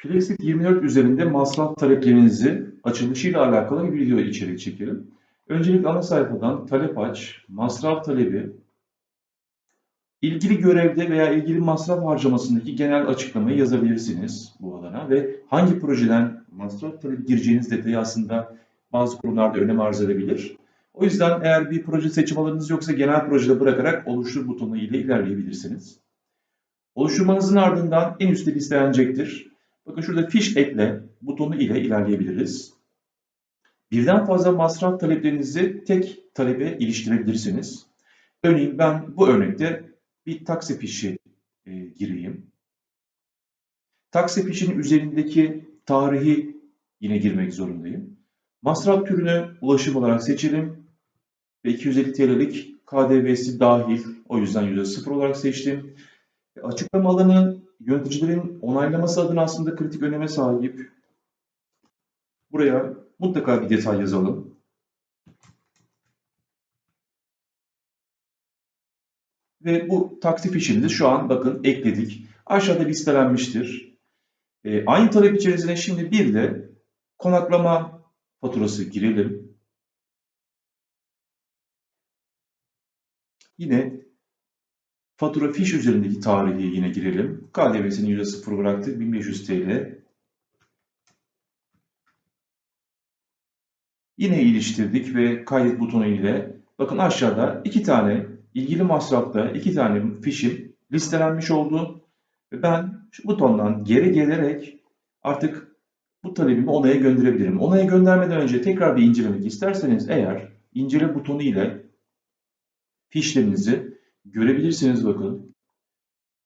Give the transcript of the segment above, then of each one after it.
Flexit 24 üzerinde masraf taleplerinizi açılışıyla alakalı bir video içerik çekelim. Öncelikle ana sayfadan talep aç, masraf talebi, ilgili görevde veya ilgili masraf harcamasındaki genel açıklamayı yazabilirsiniz bu alana ve hangi projeden masraf talebi gireceğiniz detayı aslında bazı konularda önem arz edebilir. O yüzden eğer bir proje seçim alanınız yoksa genel projede bırakarak oluştur butonu ile ilerleyebilirsiniz. Oluşturmanızın ardından en üstte listelenecektir. Bakın şurada fiş ekle butonu ile ilerleyebiliriz. Birden fazla masraf taleplerinizi tek talebe iliştirebilirsiniz. Örneğin ben bu örnekte bir taksi fişi e, gireyim. Taksi fişinin üzerindeki tarihi yine girmek zorundayım. Masraf türünü ulaşım olarak seçelim ve 250 TL'lik KDV'si dahil. O yüzden %0 olarak seçtim. Açıklama alanı yöneticilerin onaylaması adına aslında kritik öneme sahip. Buraya mutlaka bir detay yazalım. Ve bu taksi fişimizi şu an bakın ekledik. Aşağıda listelenmiştir. E, aynı talep içerisine şimdi bir de konaklama faturası girelim. Yine fatura fiş üzerindeki tarihi yine girelim. KDV'sini %0 bıraktık. 1500 TL. Yine iliştirdik ve kaydet butonu ile bakın aşağıda iki tane ilgili masrafta iki tane fişim listelenmiş oldu. Ve ben şu butondan geri gelerek artık bu talebimi onaya gönderebilirim. Onaya göndermeden önce tekrar bir incelemek isterseniz eğer incele butonu ile fişlerinizi görebilirsiniz bakın.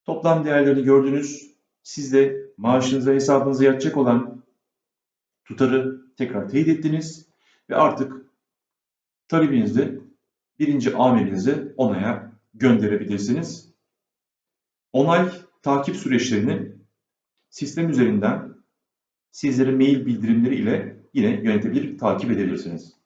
Toplam değerlerini gördünüz. Siz de maaşınıza hesabınıza yatacak olan tutarı tekrar teyit ettiniz ve artık talebinizi birinci amirinize onaya gönderebilirsiniz. Onay takip süreçlerini sistem üzerinden sizlere mail bildirimleri ile yine yönetebilir, takip edebilirsiniz.